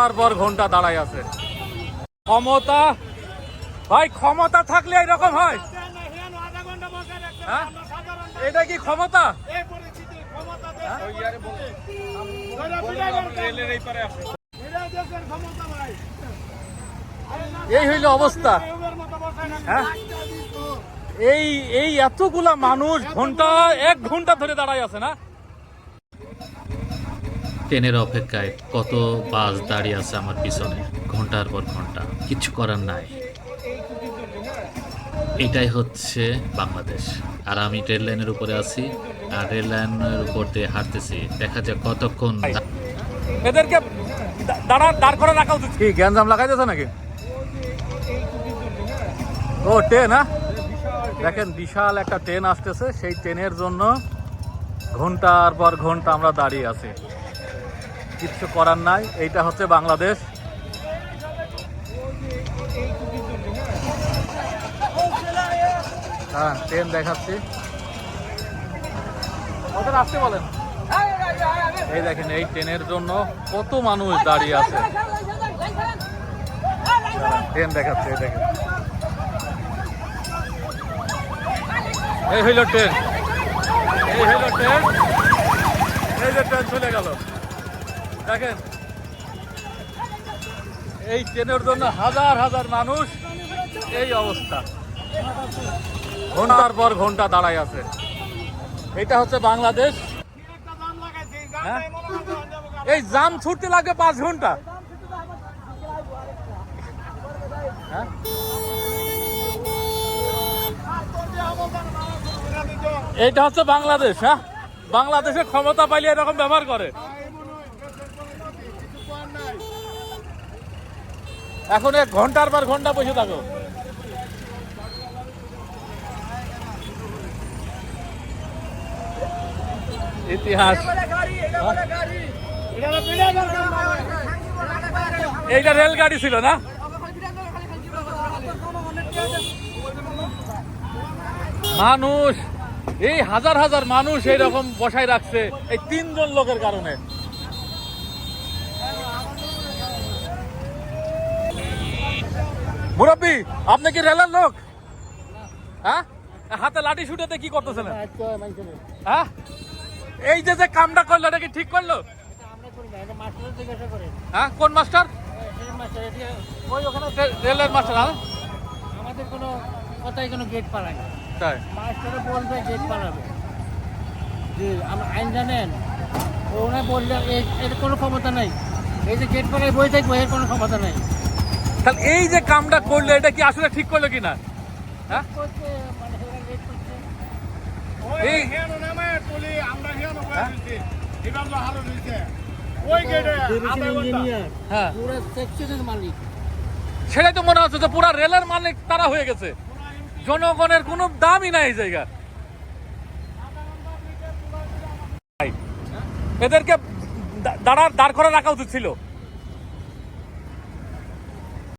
ঘণ্টার পর ঘণ্টা দাঁড়ায় আছে। ক্ষমতা? ভাই, ক্ষমতা থাকলে এরকম হয়। হ্যাঁ? এটা কি ক্ষমতা? এই হইল অবস্থা। হ্যাঁ? এই এই এতগুলা মানুষ ঘণ্টা, এক ঘণ্টা ধরে দাঁড়ায় আছে না? ট্রেনের অপেক্ষায় কত বাস দাঁড়িয়ে আছে আমার পিছনে? ঘণ্টার পর ঘণ্টা। কিছু করার নাই। এটাই হচ্ছে বাংলাদেশ। আর আমি রেল লাইনের উপরে আছি আর রেল লাইনের উপর দিয়ে হাঁটতেছি। দেখা যাক কতক্ষণ এদেরকে দাঁড় করে রাখা উচিত। কি গ্যাঞ্জাম লাগাইতেছে নাকি? ও ট্রেন হ্যাঁ? দেখেন বিশাল একটা ট্রেন আসতেছে। সেই ট্রেনের জন্য ঘণ্টার পর ঘণ্টা আমরা দাঁড়িয়ে আছি। কিচ্ছু করার নাই। এইটা হচ্ছে বাংলাদেশ। হ্যাঁ ট্রেন দেখাচ্ছি। আসতে বলেন? এই দেখেন, এই ট্রেনের জন্য কত মানুষ দাঁড়িয়ে আছে। ট্রেন দেখাচ্ছে, এই দেখেন। এই হইল ট্রেন এই হইল ট্রেন এই যে ট্রেন চলে গেল। দেখেন। এই ট্রেনের জন্য হাজার হাজার মানুষ এই অবস্থা। ঘণ্টার পর ঘণ্টা দাঁড়ায় আছে। এটা হচ্ছে বাংলাদেশ। হ্যাঁ? এই জাম ছুটতে লাগে পাঁচ ঘণ্টা। হ্যাঁ? এইটা হচ্ছে বাংলাদেশ হ্যাঁ? বাংলাদেশের ক্ষমতা পাইলে এরকম ব্যবহার করে। এখন এক ঘণ্টার পর ঘণ্টা বসে থাকো। ইতিহাস। এইটা রেলগাড়ি ছিল না? মানুষ, এই হাজার হাজার মানুষ এইরকম বসায় রাখছে, এই তিনজন লোকের কারণে। মুরব্বী আপনি কি রেলের লোক? হ্যাঁ? হাতে লাঠি শুটাতে কি করতেছিলেন হ্যাঁ এই যে যে কামটা করল এটা কি ঠিক করল? হ্যাঁ? কোন মাস্টার? ওই ওখানে রেলের মাস্টার হ্যাঁ? আমাদের কোনো কথাই কোনো গেট পাড়ায় না। তাই। মাস্টারে বলবে গেট পাড়াবে। যে আমরা আইন জানেন? ওরা বললে এর কোনো ক্ষমতা নেই। এই যে গেট পাড়ায় বই থাকব এর কোনো ক্ষমতা নেই। তাহলে এই যে কামটা করল এটা কি আসলে ঠিক করল কিনা? হ্যাঁ? মানে এই হ্যাঁ পুরো সেকশনের মালিক। সেটাই তো মনে হচ্ছে যে পুরা রেলের মালিক তারা হয়ে গেছে। জনগণের কোনো দামই নাই এই জায়গা। এদেরকে দাঁড়া দাঁড় করে রাখা উচিত ছিল।